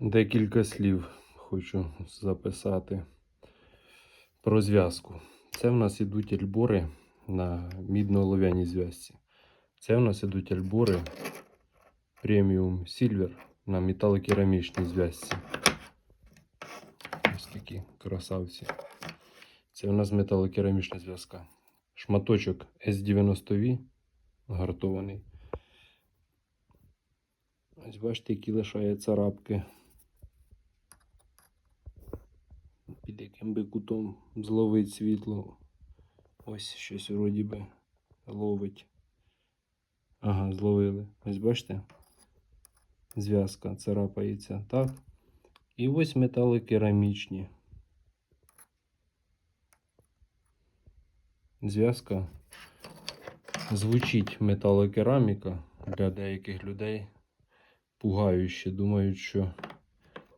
Декілька слів хочу записати про зв'язку. Це в нас ідуть альбори на мідно-олов'яній зв'язці. Це в нас ідуть альбори преміум Silver на металокерамічній зв'язці. Ось такі красавці. Це у нас металокерамічна зв'язка. Шматочок S90V гартований. Ось бачите, які лишає царапки. Під яким би кутом зловить світло. Ось щось вроді би ловить. Ага, зловили. Ось бачите? Зв'язка царапається так. І ось метали керамічні. Зв'язка звучить металокераміка для деяких людей пугающе. Думають, що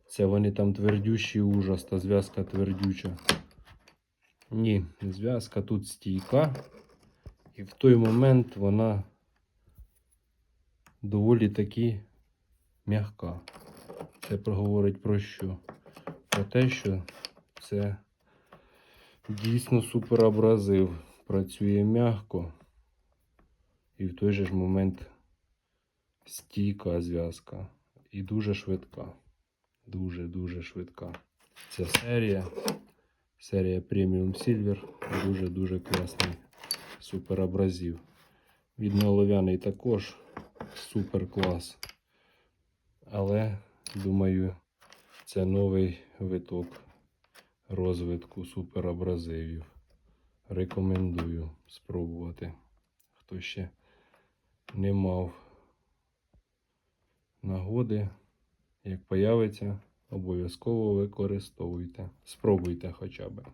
це вони там твердющий ужас, та зв'язка твердюча. Ні, зв'язка тут стійка, і в той момент вона доволі таки м'яка. Це проговорить про що? Про те, що це дійсно суперабразив. Працює м'яко і в той же ж момент стійка зв'язка. І дуже швидка. Дуже-дуже швидка. Ця серія. Серія Premium Silver. Дуже-дуже класний суперабразив. Відноолов'яний також супер клас. Але, думаю, це новий виток розвитку суперабразивів. Рекомендую спробувати. Хто ще не мав нагоди, як появиться, обов'язково використовуйте. Спробуйте хоча б.